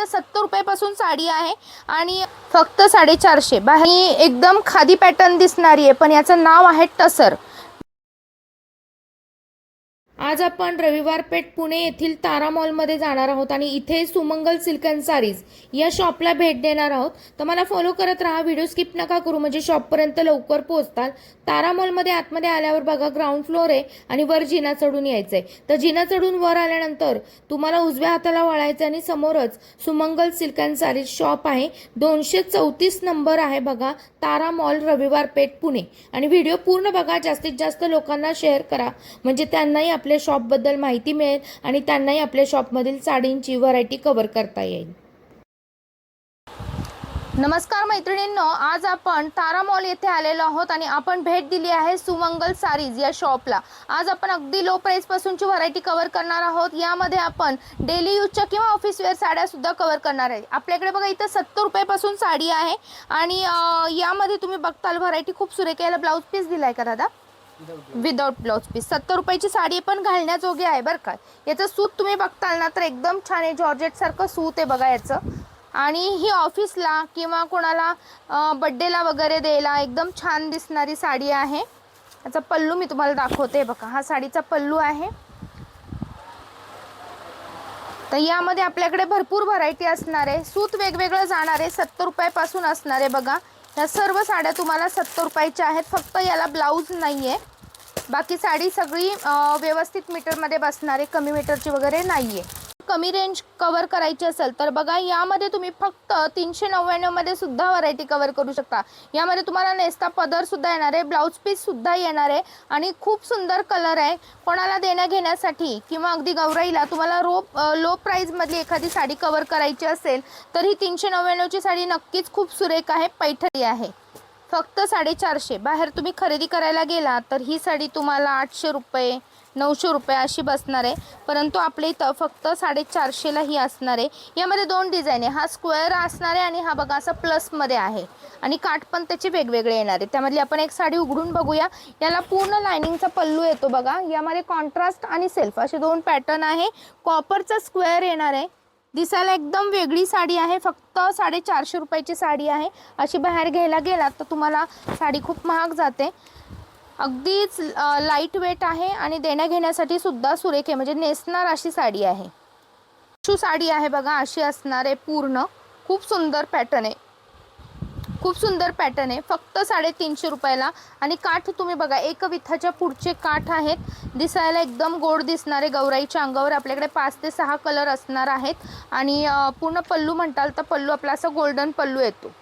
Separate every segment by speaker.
Speaker 1: फक्त सत्तर रुपयापासून साडी आहे आणि फक्त साडेचारशे. बाहेर एकदम खादी पॅटर्न दिसणारी आहे पण याचं नाव आहे टसर. आज आपण रविवार पेठ पुणे येथील तारा मॉलमध्ये जाणार आहोत आणि इथे सुमंगल सिल्क अँड सारीज या शॉपला भेट देणार आहोत. तर मला फॉलो करत राहा व्हिडिओ स्किप नका करू म्हणजे शॉपपर्यंत लवकर पोहोचताल. तारा मॉलमध्ये आतमध्ये आल्यावर बघा ग्राउंड फ्लोर आहे आणि वर जिना चढून यायचं आहे तर जिना चढून वर आल्यानंतर तुम्हाला उजव्या हाताला वळायचं आणि समोरच Sumangal silk and saris shop आहे. दोनशे चौतीस नंबर आहे बघा तारा मॉल रविवार पेठ पुणे. आणि व्हिडिओ पूर्ण बघा जास्तीत जास्त लोकांना शेअर करा. म्हणजे त्यांनाही आपल्या आपल्या शॉपबद्दल माहिती मिळेल आणि त्यांनाही आपल्या शॉपमधील साडींची व्हरायटी कव्हर करता येईल. नमस्कार मैत्रिणींनो आज आपण तारा मॉल येथे आलेलो आहोत आणि आपण भेट दिली आहे सुमंगल सारीज या शॉपला. आज आपण अगदी लो प्राईसपासूनची व्हरायटी कव्हर करणार आहोत. यामध्ये आपण डेली यूजच्या किंवा ऑफिस वेअर साड्यासुद्धा कव्हर करणार आहे. आपल्याकडे बघा इथं सत्तर रुपयापासून साडी आहे आणि यामध्ये तुम्ही बघताल व्हरायटी खूप सुरेख याला ब्लाऊज पीस दिला आहे का दादा? विदाउट ब्लाऊज पीस सत्तर रुपयाची साडी पण घालण्याजोगी आहे बरं का. याचं सूत तुम्ही बघताल ना तर एकदम छान आहे. जॉर्जेट सारखं सूत आहे बघा याचं. आणि ही ऑफिसला किंवा कोणाला बड्डेला वगैरे द्यायला एकदम छान दिसणारी साडी आहे. याचा पल्लू मी तुम्हाला दाखवते बघा. हा साडीचा पल्लू आहे. तर यामध्ये आपल्याकडे भरपूर व्हरायटी असणार आहे. सूत वेगवेगळं जाणार आहे. सत्तर रुपयापासून असणार आहे बघा. ह्या सर्व साड्या तुम्हाला सत्तर रुपयाच्या आहेत. फक्त याला ब्लाऊज नाही आहे बाकी साडी सगळी व्यवस्थित मीटरमध्ये बसणार आहे कमी मीटरची वगैरे नाही आहे कमी रेंज कवर करायची असेल तर बघा यामध्ये तुम्ही फक्त तीनशे नव्याण्णवमध्ये सुद्धा व्हरायटी कवर करू शकता. यामध्ये तुम्हाला नेसता पदरसुद्धा येणार आहे ब्लाऊज पीससुद्धा येणार आहे आणि खूप सुंदर कलर आहे. कोणाला देण्या घेण्यासाठी किंवा अगदी गौराईला तुम्हाला रो लो प्राईजमधली एखादी साडी कवर करायची असेल तर ही तीनशे नव्याण्णवची साडी नक्कीच खूप सुरेख आहे पैठणी आहे. फक्त साडेचारशे. बाहेर तुम्ही खरेदी करायला गेला तर ही साडी तुम्हाला आठशे रुपये नऊशे रुपये अशी बसणार आहे. परंतु आपल्या इथं फक्त साडेचारशेला ही असणार आहे. यामध्ये दोन डिझाईन आहे. हा स्क्वेअर असणार आहे आणि हा बघा असा प्लसमध्ये आहे. आणि काठ पण त्याचे वेगवेगळे येणार आहे. त्यामधली आपण एक साडी उघडून बघूया. याला पूर्ण लायनिंगचा पल्लू येतो बघा. यामध्ये कॉन्ट्रास्ट आणि सेल्फ असे दोन पॅटर्न आहे. कॉपरचा स्क्वेअर येणार आहे. दिसायला एकदम वेगळी साडी आहे. फक्त साडेचारशे रुपयाची साडी आहे. अशी बाहेर घ्यायला गेलात तर तुम्हाला साडी खूप महाग जाते. अगदीच लाइट वेट आहे आणि देण्याघेण्यासाठी सुद्धा सुरेख आहे. म्हणजे नेसणार अशी साडी आहे. शू साडी आहे बघा अशी असणार आहे पूर्ण. खूप सुंदर पॅटर्न आहे. खूप सुंदर पॅटर्न आहे. फक्त साडेतीनशे रुपयाला. आणि काठ तुम्ही बघा एक विथाच्या पुढचे काठ आहेत. दिसायला एकदम गोड दिसणारे गौराईच्या अंगावर आपल्याकडे पाच ते सहा कलर असणार आहेत. आणि पूर्ण पल्लू म्हणताल तर पल्लू आपला असं गोल्डन पल्लू येतो.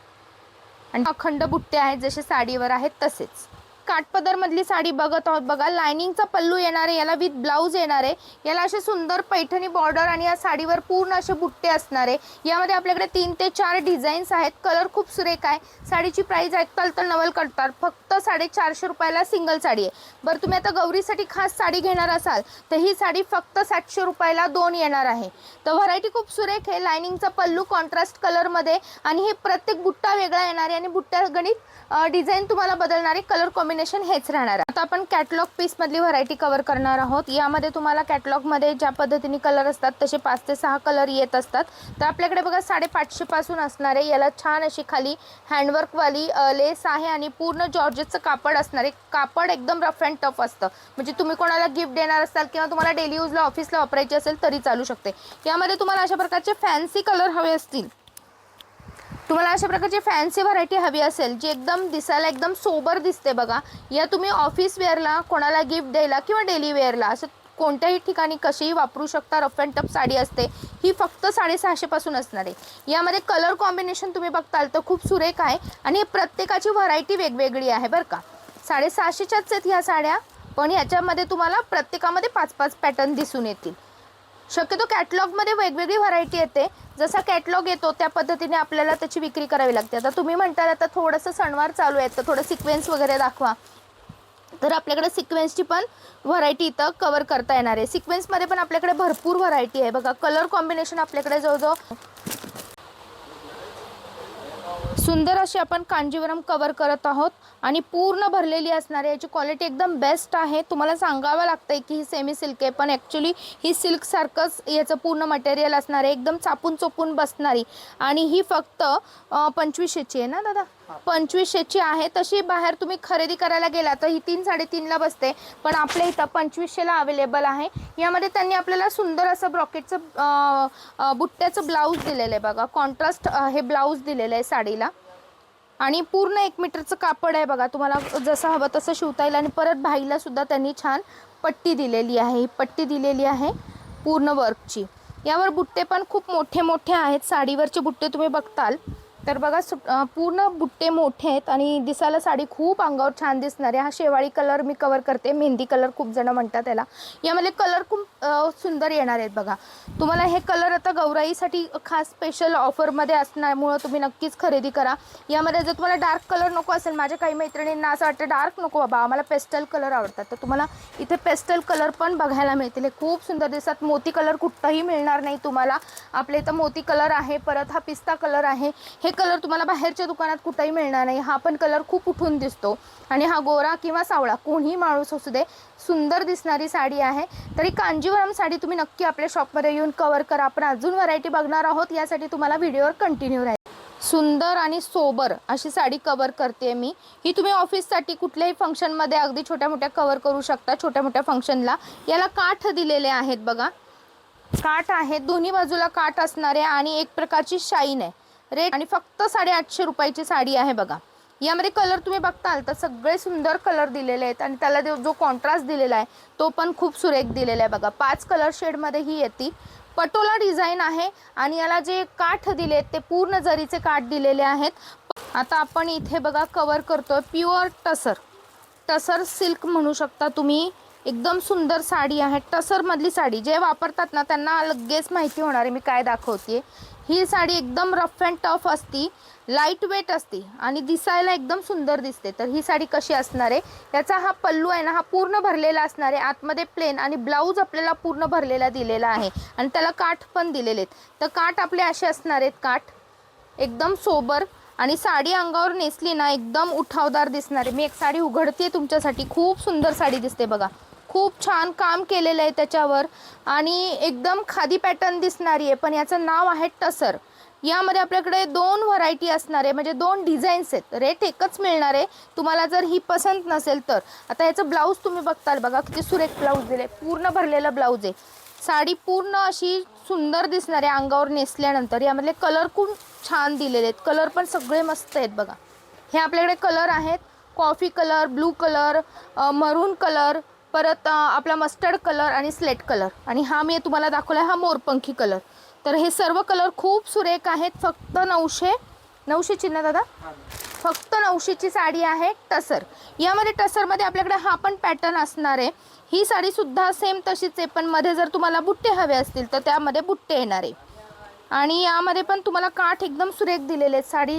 Speaker 1: आणि अखंड बुट्टे आहेत जसे साडीवर आहेत तसेच. काठपदर मधली साडी बघत आहोत. बघा लायनिंगचा पल्लू येणार आहे याला विथ ब्लाऊज येणार आहे याला असे सुंदर पैठणी बॉर्डर आणि या साडीवर पूर्ण असे बुट्टे असणार. आहे यामध्ये आपल्याकडे तीन ते चार डिझाईन्स आहेत. कलर खूप सुरेख आहे. साडीची प्राईज ऐकताल तर नवल करतात. फक्त साडेचारशे रुपयाला सिंगल साडी आहे. बरं तुम्ही आता गौरीसाठी खास साडी घेणार असाल तर ही साडी फक्त सातशे रुपयाला दोन येणार आहे. तर व्हरायटी खूप सुरेख आहे. लायनिंगचा पल्लू कॉन्ट्रास्ट कलरमध्ये आणि हे प्रत्येक बुट्टा वेगळा येणार आहे आणि बुट्ट्या गणित डिझाईन तुम्हाला बदलणारे कलर कॉम्बिनेशन हेच राहणार आहे. आता आपण कॅटलॉग पीसमधली व्हरायटी कवर करणार आहोत. यामध्ये तुम्हाला कॅटलॉगमध्ये ज्या पद्धतीने कलर असतात तसे पाच ते सहा कलर येत असतात. तर आपल्याकडे बघा साडेपाचशेपासून असणारे याला छान अशी खाली हँडवर्कवाली लेस आहे आणि पूर्ण जॉर्जेटचं कापड असणार आहे कापड एकदम रफ अँड टफ असतं. म्हणजे तुम्ही कोणाला गिफ्ट देणार असाल किंवा तुम्हाला डेली यूजला ऑफिसला वापरायची असेल तरी चालू शकते. यामध्ये तुम्हाला अशा प्रकारचे फॅन्सी कलर हवे असतील. तुम्हाला अशा प्रकारची फॅन्सी व्हरायटी हवी असेल जी एकदम दिसायला एकदम सोबर दिसते बघा या तुम्ही ऑफिस वेअरला कोणाला गिफ्ट द्यायला किंवा डेली वेअरला असं कोणत्याही ठिकाणी कशीही वापरू शकता रफ अँड टफ साडी असते ही फक्त साडेसहाशेपासून असणार आहे. यामध्ये कलर कॉम्बिनेशन तुम्ही बघताल तर खूप सुरेख आहे आणि प्रत्येकाची व्हरायटी वेगवेगळी आहे बरं का. साडेसहाशेच्याच आहेत ह्या साड्या पण ह्याच्यामध्ये तुम्हाला प्रत्येकामध्ये पाच पाच पॅटर्न दिसून येतील. शक्यतो कॅटलॉगमध्ये वेगवेगळी व्हरायटी येते. जसा कॅटलॉग येतो त्या पद्धतीने आपल्याला त्याची विक्री करावी लागते. आता तुम्ही म्हणताल आता थोडंसं सणवार चालू आहे तर थोडं सिक्वेन्स वगैरे दाखवा. तर आपल्याकडे सिक्वेन्सची पण व्हरायटी इथं कवर करता येणार आहे. सिक्वेन्समध्ये पण आपल्याकडे भरपूर व्हरायटी आहे. बघा कलर कॉम्बिनेशन आपल्याकडे जवळजवळ सुंदर अशी आपण कांजीवरम कवर करत आहोत आणि पूर्ण भरलेली असणार आहे. याची क्वालिटी एकदम बेस्ट आहे. तुम्हाला सांगावं लागतंय की ही सेमी सिल्क आहे पण ॲक्च्युली ही सिल्कसारखंच याचं पूर्ण मटेरियल असणार आहे. एकदम चापून चोपून बसणारी. आणि ही फक्त पंचवीसशेची आहे ना दादा? पंचवीसशेची आहे तशी बाहेर तुम्ही खरेदी करायला गेला तर ही तीन साडेतीनला बसते. पण आपल्या इथं पंचवीसशेला अवेलेबल आहे. यामध्ये त्यांनी आपल्याला सुंदर असं ब्रॉकेटचं बुट्ट्याचं ब्लाऊज दिलेलं आहे बघा. कॉन्ट्रास्ट हे ब्लाऊज दिलेलं आहे साडीला. आणि पूर्ण एक मीटरचं कापड आहे बघा. तुम्हाला जसं हवं तसं शिवता येईल. आणि परत भाईला सुद्धा त्यांनी छान पट्टी दिलेली आहे. ही पट्टी दिलेली आहे पूर्ण वर्कची यावर बुट्टे पण खूप मोठे मोठे आहेत. साडीवरचे बुट्टे तुम्ही बघताल. तर बघा सु पूर्ण बुट्टे मोठे आहेत आणि दिसायला साडी खूप अंगावर छान दिसणार आहे. हा शेवाळी कलर मी कवर करते. मेहंदी कलर खूप जण म्हणतात त्याला यामध्ये कलर खूप सुंदर येणार आहेत बघा. तुम्हाला हे कलर आता गौराईसाठी खास स्पेशल ऑफरमध्ये असल्यामुळं तुम्ही नक्कीच खरेदी करा. यामध्ये जर तुम्हाला डार्क कलर नको असेल माझ्या काही मैत्रिणींना असं वाटतं डार्क नको बाबा आम्हाला पेस्टल कलर आवडतात. तर तुम्हाला इथे पेस्टल कलर पण बघायला मिळतील. हे खूप सुंदर दिसतात. मोती कलर कुठंही मिळणार नाही तुम्हाला. आपल्या इथं मोती कलर आहे परत हा पिस्ता कलर आहे. हे हे कलर तुम्हाला बाहेरच्या दुकानात कुठंही मिळणार नाही. हा पण कलर खूप उठून दिसतो. आणि हा गोरा किंवा सावळा कोणीही माणूस असू दे सुंदर दिसणारी साडी आहे. तरी कांजीवरम साडी तुम्ही नक्की आपल्या शॉपमध्ये येऊन कवर करा. आपण अजून व्हरायटी बघणार आहोत. यासाठी तुम्हाला व्हिडिओवर कंटिन्यू राहील. सुंदर आणि सोबर अशी साडी कवर करते मी. ही तुम्ही ऑफिससाठी कुठल्याही फंक्शनमध्ये अगदी छोट्या मोठ्या कवर करू शकता. छोट्या मोठ्या फंक्शनला याला काठ दिलेले आहेत बघा. काठ आहे दोन्ही बाजूला काठ असणारे आणि एक प्रकारची शाईन आहे. रेट आणि फक्त साडेआठशे रुपयाची साडी आहे बघा. यामध्ये कलर तुम्ही बघताल तर सगळे सुंदर कलर दिलेले आहेत आणि त्याला जो- जो कॉन्ट्रास्ट दिलेला आहे तो पण खूप सुरेख दिलेला आहे बघा. पाच कलर शेडमध्ये ही येते. पटोला डिझाईन आहे आणि याला जे काठ दिलेत ते पूर्ण जरीचे काठ दिलेले आहेत. आता आपण इथे बघा कवर करतोय प्युअर टसर. टसर सिल्क म्हणू शकता तुम्ही. एकदम सुंदर साडी आहे. टसरमधली साडी जे वापरतात ना त्यांना लगेच माहिती होणार आहे मी काय दाखवते ही साडी एकदम रफ अँड टफ असती लाइट वेट असते आणि दिसायला एकदम सुंदर दिसते. तर ही साडी कशी असणार आहे? त्याचा हा पल्लू आहे ना हा पूर्ण भरलेला असणार आहे. आतमध्ये प्लेन आणि ब्लाऊज आपल्याला पूर्ण भरलेला दिलेला आहे. आणि त्याला काठ पण दिलेले आहेत. तर काठ आपले असे असणार आहेत काठ. एकदम सोबर आणि साडी अंगावर नेसली ना एकदम उठावदार दिसणार आहे. मी एक साडी उघडते तुमच्यासाठी. खूप सुंदर साडी दिसते बघा. खूप छान काम केलेलं आहे त्याच्यावर. आणि एकदम खादी पॅटर्न दिसणारी आहे पण याचं नाव आहे टसर. यामध्ये आपल्याकडे दोन व्हरायटी असणार आहे म्हणजे दोन डिझाईन्स आहेत. रेट एकच मिळणार आहे. तुम्हाला जर ही पसंत नसेल तर. आता याचं ब्लाऊज तुम्ही बघताल बघा किती सुरेख ब्लाऊज दिले पूर्ण भरलेलं ब्लाऊज आहे. साडी पूर्ण अशी सुंदर दिसणार आहे अंगावर नेसल्यानंतर. यामधले कलर खूप छान दिलेले आहेत. कलर पण सगळे मस्त आहेत बघा. हे आपल्याकडे कलर आहेत. Coffee colour blue colour maroon colour परत आपला मस्टर्ड कलर आणि स्लेट कलर आणि हा मी तुम्हाला दाखवला हा मोरपंखी कलर तर हे सर्व कलर खूप सुरेख आहेत फक्त नऊशे नऊशे चिन्ह दादा? फक्त नऊशेची साडी आहे टसर. यामध्ये टसरमध्ये आपल्याकडे हा पण पॅटर्न असणार आहे. ही साडी सुद्धा सेम तशीच आहे पण मध्ये जर तुम्हाला बुट्टे हवे असतील तर त्यामध्ये बुट्टे येणार आहे. आणि यामध्ये पण तुम्हाला काठ एकदम सुरेख दिलेले आहेत साडी.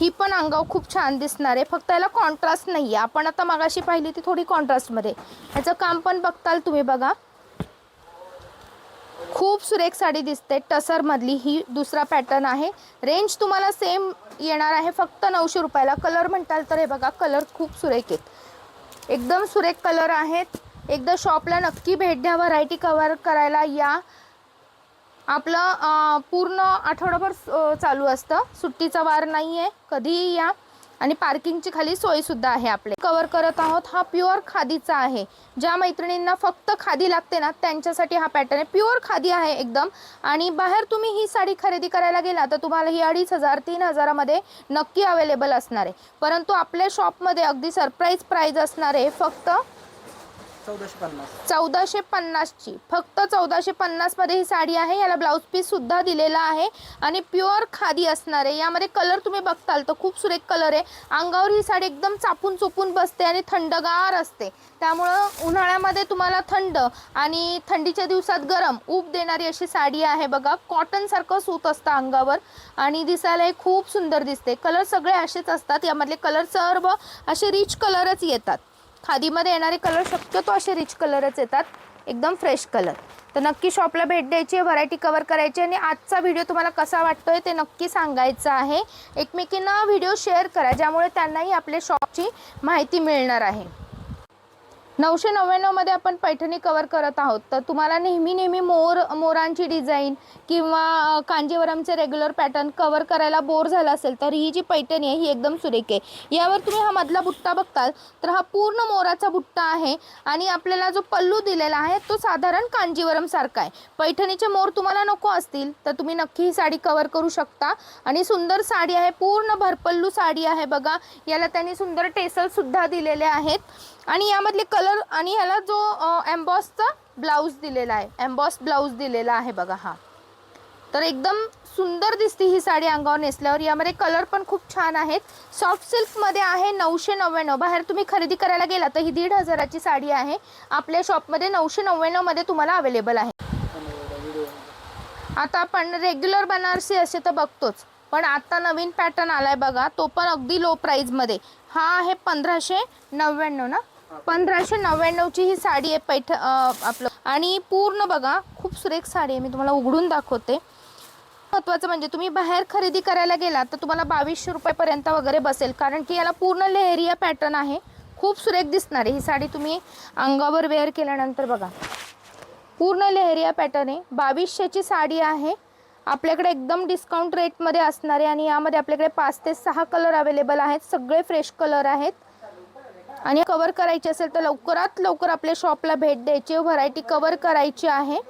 Speaker 1: ही पण अंगावर खूप छान दिसणार आहे. फक्त याला कॉन्ट्रास्ट नाही आहे आपण आता मागाशी पाहिली ती थोडी कॉन्ट्रास्टमध्ये याचं काम पण बघताल तुम्ही बघा. खूप सुरेख साडी दिसते. टसरमधली ही दुसरा पॅटर्न आहे. रेंज तुम्हाला सेम येणार आहे. फक्त नऊशे रुपयाला. कलर म्हणताल तर हे बघा कलर खूप सुरेख आहेत. एकदम सुरेख कलर आहेत. एकदा शॉपला नक्की भेट द्या. व्हरायटी कवर करायला या. आपलं पूर्ण आठवडाभर चालू असतं. सुट्टीचा वार नाही आहे कधीही या. आणि पार्किंगची खाली सोयसुद्धा आहे आपले. कवर करत आहोत हा प्युअर खादीचा आहे. ज्या मैत्रिणींना फक्त खादी लागते ना त्यांच्यासाठी हा पॅटर्न आहे. प्युअर खादी आहे एकदम. आणि बाहेर तुम्ही ही साडी खरेदी करायला गेला तर तुम्हाला ही अडीच हजार तीन हजारामध्ये नक्की अवेलेबल असणार आहे. परंतु आपल्या शॉपमध्ये अगदी सरप्राईज प्राईज असणार आहे. फक्त
Speaker 2: चौदाशे पन्नास.
Speaker 1: चौदाशे पन्नासची. फक्त चौदाशे पन्नासमध्ये ही साडी आहे. याला ब्लाऊज पीस सुद्धा दिलेला आहे. आणि प्युअर खादी असणार आहे. यामध्ये कलर तुम्ही बघताल तर खूप सुरेख कलर आहे. अंगावर ही साडी एकदम चापून चोपून बसते आणि थंडगार असते. त्यामुळं उन्हाळ्यामध्ये तुम्हाला थंड आणि थंडीच्या दिवसात गरम ऊब देणारी अशी साडी आहे बघा. कॉटनसारखं सूत असतं अंगावर आणि दिसायला हे खूप सुंदर दिसते. कलर सगळे असेच असतात. यामधले कलर सर्व असे रिच कलरच येतात. खादीमध्ये येणारे कलर शक्यतो असे रिच कलरच येतात. एकदम फ्रेश कलर तर नक्की शॉपला भेट द्यायची व्हरायटी कवर करायची आणि आजचा व्हिडिओ तुम्हाला कसा वाटतोय ते नक्की सांगायचं आहे. एकमेकींना व्हिडिओ शेअर करा ज्यामुळे त्यांनाही आपल्या शॉपची माहिती मिळणार आहे. नऊशे नव्याण्णवमध्ये आपण पैठणी कवर करत आहोत. तर तुम्हाला नेहमी नेहमी मोर मोरांची डिझाईन किंवा कांजीवरमचे रेग्युलर पॅटर्न कवर करायला बोर झाला असेल तर ही जी पैठणी आहे ही एकदम सुरेख आहे. यावर तुम्ही हा मधला बुट्टा बघताल तर हा पूर्ण मोराचा बुट्टा आहे आणि आपल्याला जो पल्लू दिलेला आहे तो साधारण कांजीवरम सारखा आहे. पैठणीचे मोर तुम्हाला नको असतील तर तुम्ही नक्की ही साडी कवर करू शकता. आणि सुंदर साडी आहे पूर्ण भरपल्लू साडी आहे बघा. याला त्यांनी सुंदर टेसलसुद्धा दिलेले आहेत. आणि यामधले कलर आणि ह्याला जो एम्बॉसचा ब्लाऊज दिलेला आहे एम्बॉस ब्लाऊज दिलेला आहे बघा हा. तर एकदम सुंदर दिसते ही साडी अंगावर नेसल्यावर. यामध्ये कलर पण खूप छान आहेत. सॉफ्ट सिल्कमध्ये आहे नऊशे नव्याण्णव. बाहेर तुम्ही खरेदी करायला गेला तर ही दीड हजाराची साडी आहे. आपल्या शॉपमध्ये नऊशे नव्याण्णवमध्ये तुम्हाला अवेलेबल आहे. आता आपण रेग्युलर बनारसी असे तर बघतोच. पण आता नवीन पॅटर्न आला आहे बघा. तो पण अगदी लो प्राईजमध्ये हा आहे पंधराशे नव्याण्णव ना? पंधराशे नव्याण्णवची ही साडी आहे पैठ आपलं. आणि पूर्ण बघा खूप सुरेख साडी आहे. मी तुम्हाला उघडून दाखवते. महत्त्वाचं म्हणजे तुम्ही बाहेर खरेदी करायला गेलात तर तुम्हाला बावीसशे रुपयेपर्यंत वगैरे बसेल. कारण की याला पूर्ण लेहरिया पॅटर्न आहे. खूप सुरेख दिसणार आहे. ही साडी तुम्ही अंगावर वेअर केल्यानंतर बघा. पूर्ण लेहरिया पॅटर्न आहे. बावीसशेची साडी आहे. आपल्याकडे एकदम डिस्काउंट रेटमध्ये असणार आहे. आणि यामध्ये आपल्याकडे पाच ते सहा कलर अवेलेबल आहेत. सगळे फ्रेश कलर आहेत. आणि कवर करायची असेल तर लवकरात लवकर आपल्या शॉपला भेट द्यायची. व्हरायटी कवर करायची आहे.